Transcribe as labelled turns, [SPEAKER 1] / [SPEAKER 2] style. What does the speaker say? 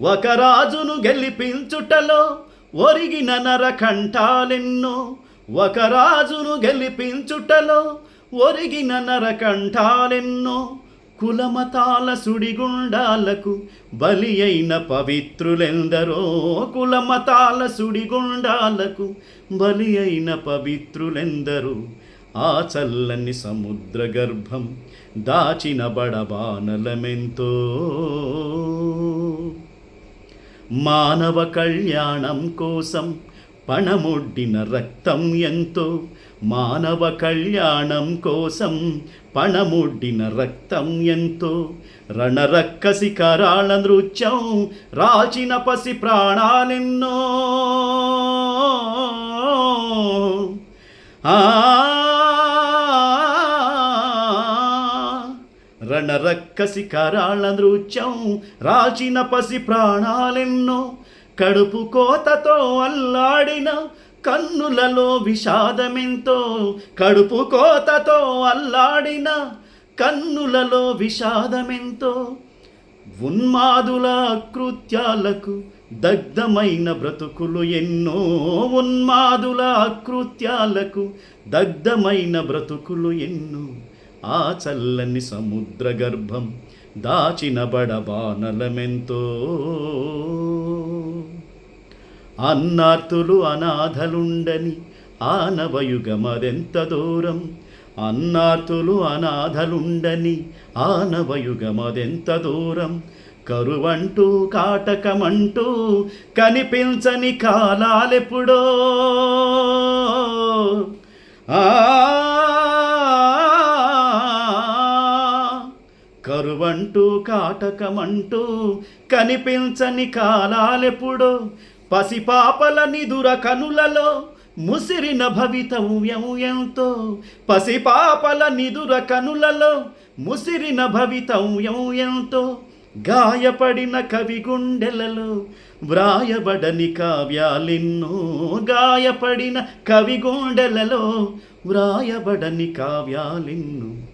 [SPEAKER 1] ఒక రాజును గెలిపించుటలో ఒరిగిన నరకంఠాలెన్నో. ఒక రాజును గెలిపించుటలో ఒరిగిన నరకంఠాలెన్నో. కులమతాల సుడిగుండాలకు బలి అయిన పవిత్రులెందరో. కులమతాల సుడిగుండాలకు బలి అయిన పవిత్రులెందరో. ఆ చల్లని సముద్ర గర్భం దాచిన బడబానలమెంతో. మానవ కళ్యాణం కోసం పణమొడ్డిన రక్తం ఎంతో. మానవ కళ్యాణం కోసం పణమొడ్డిన రక్తం ఎంతో. రణరక్కసి కరాళ నృత్యం రాచిన పసి ప్రాణాలెన్నో. ఆ రణరక్కసి కరాళ నృత్యం రాచిన పసి ప్రాణాలెన్నో కడుపు కోతతో అల్లాడిన కన్నులలో విషాదమెంతో కడుపు కోతతో అల్లాడిన కన్నులలో విషాదమెంతో ఉన్మాదుల కృత్యాలకు దగ్ధమైన బ్రతుకులు ఎన్నో ఉన్మాదుల కృత్యాలకు దగ్ధమైన బ్రతుకులు ఎన్నో ఆ చల్లని సముద్ర గర్భం దాచిన బడబానలమెంతో. అన్నార్తులు అనాథలుండని ఆనవయుగమదెంత దూరం? అన్నార్తులు అనాథలుండని ఆనవయుగమదెంత దూరం? కరువంటూ కాటకమంటూ కనిపించని కాలాలెప్పుడో? కాటకమంటూ కాటకమంటూ కనిపించని కాలాలెప్పుడో పసిపాపల నిదుర కనులలో ముసిరిన భవితవ్యం ఎంతో. పసిపాపల నిదుర కనులలో ముసిరిన భవితవ్యం ఎంతో. గాయపడిన కవి గుండెలలో వ్రాయబడని కావ్యాలెన్నో. గాయపడిన కవి గుండెలలో వ్రాయబడని కావ్యాలెన్నో.